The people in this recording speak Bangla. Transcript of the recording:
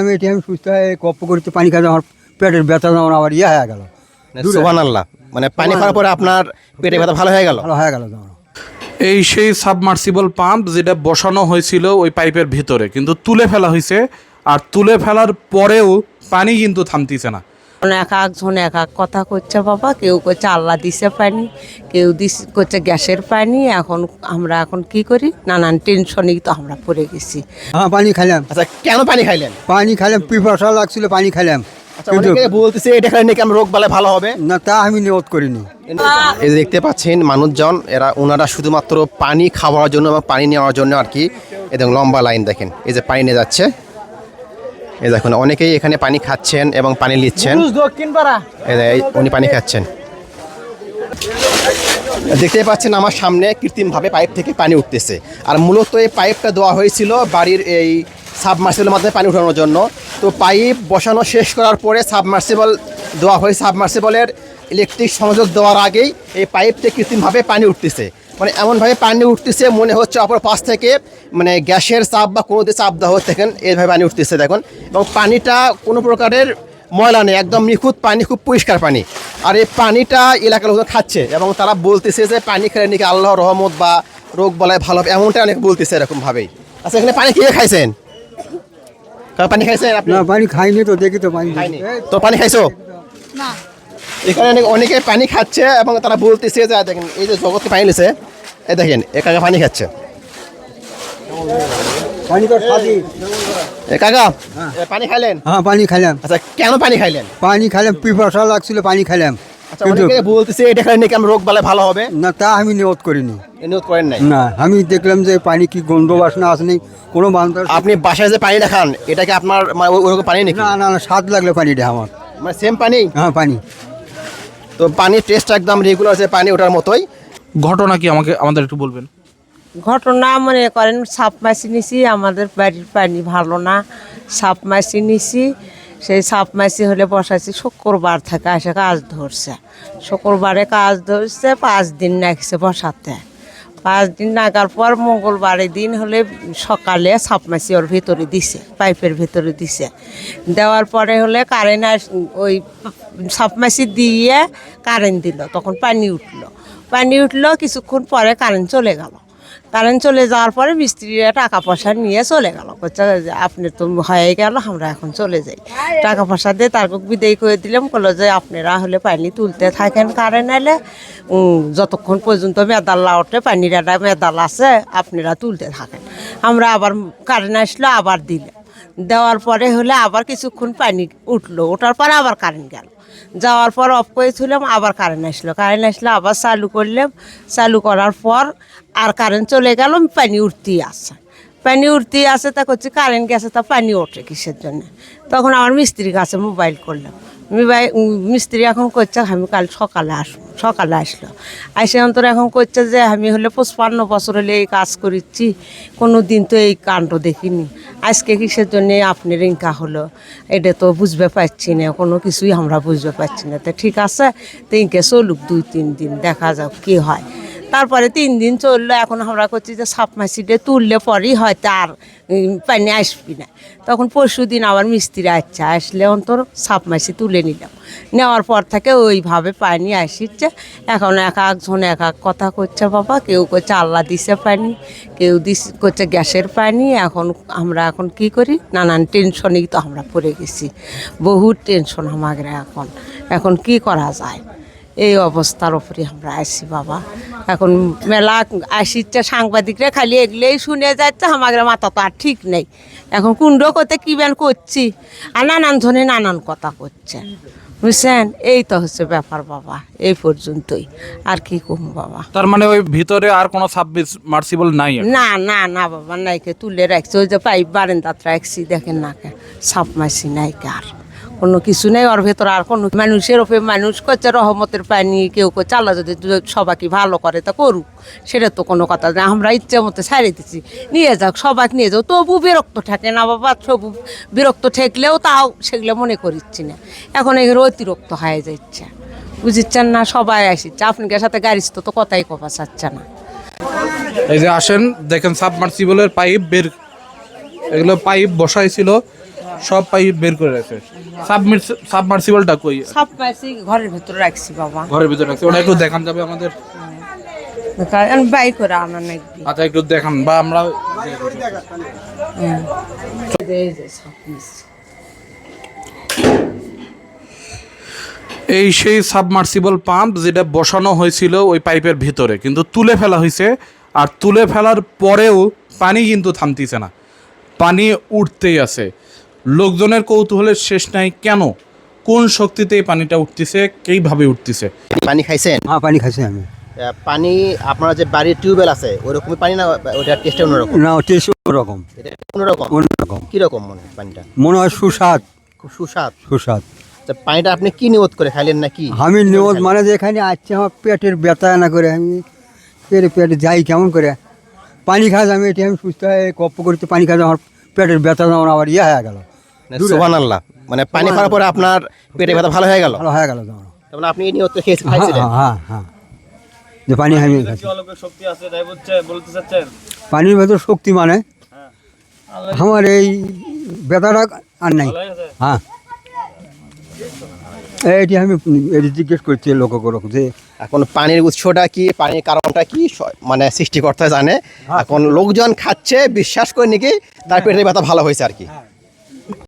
আমি এটি আমি সুস্থ হয়ে করতে পানি আমার পেটের ব্যথা যেমন আবার ইয়ে হয়ে গেল। সোহান আল্লাহ মানে পানি খাওয়ার পরে আপনার পেটে ব্যথা ভালো হয়ে গেল? ভালো হয়ে গেল এই সেই সাবমার্সিবল পাম্প যেটা বসানো হয়েছিল ওই পাইপের ভিতরে কিন্তু তুলে ফেলা হয়েছে আর তুলে ফেলার পরেও পানি কিন্তু থামতিছে না। এক একজন এক এক কথা করছে বাবা কেউ করছে আল্লাহ দিছে পানি কেউ দিস করছে গ্যাসের পানি এখন আমরা এখন কি করি? নানান টেনশনেই তো আমরা পড়ে গেছি। হ্যাঁ পানি খাইলাম। আচ্ছা কেন পানি খাইলেন? পানি খাইলাম পিপাসা লাগছিল পানি খাইলাম। আচ্ছা বলতেছে এটা খেলে নাকি আমার রোগ বালে ভালো হবে? না তা আমি নিয়ত করিনি। এই দেখতে পাচ্ছেন মানুষজন এরা ওনারা শুধুমাত্র পানি খাওয়ার জন্য এবং পানি নেওয়ার জন্য আর কি এবং লম্বা লাইন দেখেন। এই যে পানি নিয়ে যাচ্ছে। এই দেখুন অনেকেই এখানে পানি খাচ্ছেন এবং পানি নিচ্ছেন। এই উনি পানি খাচ্ছেন। দেখতে পাচ্ছেন আমার সামনে কৃত্রিমভাবে পাইপ থেকে পানি উঠতেছে। আর মূলত এই পাইপটা দেওয়া হয়েছিল বাড়ির এই সাবমার্সিবলের মাধ্যমে পানি উঠানোর জন্য। তো পাইপ বসানো শেষ করার পরে সাবমার্সিবল দেওয়া হয়ে। সাবমার্সিবলের ইলেকট্রিক সংযোগ দেওয়ার আগেই এই পাইপ থেকে কৃত্রিমভাবে পানি উঠতেছে। মানে এমনভাবে পানি উঠতেছে মনে হচ্ছে অপর পাশ থেকে মানে গ্যাসের চাপ বা কোনো দিয়ে চাপ দেওয়া হচ্ছে দেখেন এইভাবে পানি উঠতেছে দেখুন। এবং পানিটা কোনো প্রকারের ময়লা নেই একদম নিখুঁত পানি খুব পরিষ্কার পানি। আর এই পানিটা এলাকার লোকজন খাচ্ছে এবং তারা বলতেছে যে পানি খেলে নাকি আল্লাহ রহমত বা রোগ বলায় ভালো হবে এমনটা অনেক বলতেছে এরকমভাবেই। আচ্ছা এখানে পানি খেয়ে খাইছেন? পানি খাইছেন আপনি? না পানি খাইনি তো দেখি তো পানি। খাইনি। তো পানি খাইছো? এখানে অনেক পানি খাচ্ছে এবং তারা বলতেছে যে দেখেন এই যে জগতে পানি নিছে এই দেখেন একা পানি খাচ্ছে। পানি কাকা পানি খাইলেন? হ্যাঁ পানি খাইলাম। আচ্ছা কেন পানি খাইলেন? পানি খাইলাম পিপাসা লাগছিল পানি খাইলাম। আচ্ছা বলতেছে এটা নাকি আমার রোগ বালে ভালো হবে? না তা আমি নিয়ত করিনি। নিয়ত করেন নাই? না আমি দেখলাম যে পানি কি গন্ধ বাসনা আসেনি কোনো বান্ধব আপনি বাসায় যে পানিটা খান এটা কি আপনার ওরকম পানি নাকি? না না না স্বাদ লাগল পানিটা আমার। মানে সেম পানি? হ্যাঁ পানি। তো পানির টেস্ট একদম রেগুলার আছে পানি ওঠার মতোই। ঘটনা কি আমাকে আমাদের একটু বলবেন? ঘটনা মনে করেন সাপ মাছি নিছি আমাদের বাড়ির পানি ভালো না। সাপ মাছি নিছি সেই সাপ মাছি হলে বসাইছি শুক্রবার থেকে এসে কাজ ধরছে। শুক্রবারে কাজ ধরছে পাঁচ দিন রাখছে বসাতে। পাঁচ দিন নাগার পর মঙ্গলবারের দিন হলে সকালে সাপমাসি ওর ভেতরে দিছে, পাইপের ভেতরে দিছে। দেওয়ার পরে হলে কারেন্ট ওই সাপমাসি দিয়ে কারেন্ট দিল, তখন পানি উঠল। পানি উঠল, কিছুক্ষণ পরে কারেন্ট চলে গেল। কারেন্ট চলে যাওয়ার পরে মিস্ত্রিরা টাকা পয়সা নিয়ে চলে গেল। যে আপনি তো হয়ে গেল, আমরা এখন চলে যাই। টাকা পয়সা দিয়ে তারপর বিদায় করে দিলাম। বলল, যে আপনারা হলে পানি তুলতে থাকেন কারেন্ট এলে যতক্ষণ পর্যন্ত মেদাল্লা ওঠে, পানির একটা মেদাল আছে, আপনারা তুলতে থাকেন। আমরা আবার কারেন্ট আসলো, আবার দিলাম দেওয়ার পরে হলে আবার কিছুক্ষণ পানি উঠল, ওঠার পরে আবার কারেন্ট গেল। যাওয়ার পর অফ করেছিলাম, আবার কারেন্ট আসলো। কারেন্ট আসলো, আবার চালু করলাম। চালু করার পর আর কারেন্ট চলে গেল, পানি উঠতেই আসছে। পানি উঠতেই আসে তা করছি কারেন্ট গেছে, তা পানি ওঠে কিসের জন্য? তখন আমার মিস্ত্রির কাছে মোবাইল করলাম। মিস্ত্রি এখন করছে, আমি কাল সকালে আসব। সকালে আসলো। আইসে অন্তর এখন করছে যে, আমি হলে পঁচপান্ন বছর হলে এই কাজ করেছি কোনো দিন তো এই কাণ্ড দেখিনি। আজকে কিসের জন্য আপনার ইনকা হলো? এটা তো বুঝবে পারছি না, কোনো কিছুই আমরা বুঝবে পারছি না। তো ঠিক আছে, তো ইনকে চলুক দুই, তিন দিন, দেখা যাক কি হয়। তারপরে তিন দিন চলল, এখন আমরা করছি যে মাছিটা তুললে পরেই হয়তো আর পানি আসবি না। তখন পরশু দিন আবার মিস্ত্রি আচ্ছা আসলে অন্তর মাছি তুলে নিলাম। নেওয়ার পর থেকে ওইভাবে পানি আসিচ্ছে। এখন এক একজন এক এক কথা করছে, বাবা, কেউ করছে আল্লাহ দিছে পানি, কেউ দিস, করছে গ্যাসের পানি। এখন আমরা এখন কি করি? নানান টেনশনেই তো আমরা পড়ে গেছি। বহুত টেনশন আমাদের এখন। এখন কি করা যায়? এই অবস্থার উপরে আমরা আসি বাবা। এখন মেলা আসিচ্ছে সাংবাদিকরা খালি এগুলোই শুনে যাচ্ছে আমাদের মাথা তো আর ঠিক নেই। এখন কুণ্ড করতে কী ব্যান করছি? আর নানান ধরনের নানান কথা করছে। বুঝছেন? এই তো হচ্ছে ব্যাপার বাবা এই পর্যন্তই। আর কি কম বাবা? তার মানে ওই ভিতরে আর কোনো সাবমার্সিবল নাই আর। না না না বাবা নাইকে তুলে রাখছে। ওই যে পাইপ বারেন্দাত রাখছি দেখেন না কে সাপ মাসি নাইকে আর। কোনো কিছু নেই, ওর ভেতর আর কোনো মানুষের ওপরে মানুষ করছে, রহমতের পানি কেউ করছে আল্লাহ যদি সবাইকে ভালো করে তা করুক, সেটা তো কোনো কথা না। আমরা ইচ্ছে মতো ছাড়িয়ে দিচ্ছি নিয়ে যাক সবাইকে নিয়ে যাও। তবু বিরক্ত থাকে না বাবা, তবু বিরক্ত ঠেকলেও তাও সেগুলো মনে করিচ্ছি না। এখন এগুলো অতিরিক্ত হয়ে যাচ্ছে। বুঝিচ্ছেন না? সবাই আসিচ্ছে। আপনাদের সাথে গাড়ি তো তো কথাই কপা চাচ্ছে না। এই যে আসেন, দেখেন সাবমার্সিবলের পাইপ বের এগুলো পাইপ বসাইছিল সব পাইপ বের করে রাখছে সাবমার্সিবলটা কই? মাছি ঘরের ভিতরে রাখছি বাবা। ঘরের ভিতরে রাখছে। ওটা একটু দেখান যাবে আমাদের। কারণ বাই করে আনা নাকি আচ্ছা একটু দেখান। বা আমরা এই সেই সাবমার্সিবল পাম্প যেটা বসানো হয়েছিল ওই পাইপের ভিতরে কিন্তু তুলে ফেলা হয়েছে। আর তুলে ফেলার পরেও পানি কিন্তু থামতিছে না। পানি উঠতেই আছে। লোকজনের কৌতূহলের শেষ নাই কেন? কোন শক্তিতে এই পানিটা উঠতেছে? কীভাবে উঠতেছে? পানি খাইছেন? হ্যাঁ পানি খাইছি আমি। পানি আপনার যে বাড়ির টিউবওয়েল আছে ওরকমই পানি না ওটার টেস্টটা অন্যরকম? না টেস্ট এটা অন্যরকম? অন্যরকম। কীরকম মনে হয় পানিটা? মনে হয় সুস্বাদ। খুব সুস্বাদ? সুস্বাদ। তা পানিটা আপনি কি নিয়ত করে খাইলেন নাকি আমি নিয়ত মানে যে এখানে আসছে আমার পেটের ব্যথা না করে আমি পেটে পেটে যাই কেমন করে। পানি খাস আমি এটি আমি সুস্থ হয়ে কপ্প করতে পানি খাস আমার পেটের ব্যথা যেমন আবার ইয়ে হয়ে গেল। সোহান আল্লাহ মানে পানি খাওয়ার পরে আপনার পেটে ব্যথা ভালো হয়ে গেল? ভালো হয়ে গেল মানে আপনি এই নিয়ত করে খেয়েছেন হ্যাঁ খাইছিলেন? হ্যাঁ হ্যাঁ যে পানি আমি শক্তি আছে তাই বলছে বলতে চাচ্ছেন? পানির ভেতর শক্তি মানে? আমার এই ব্যথাটা আর নাই। হ্যাঁ। এইটি আমি এটি জিজ্ঞেস করছি লোক করক যে এখন পানির উৎসটা কি পানির কারণটা কি মানে সৃষ্টিকর্তা জানে। এখন লোকজন খাচ্ছে বিশ্বাস করে নাকি তার পেটের ব্যথা ভালো হয়েছে আর কি?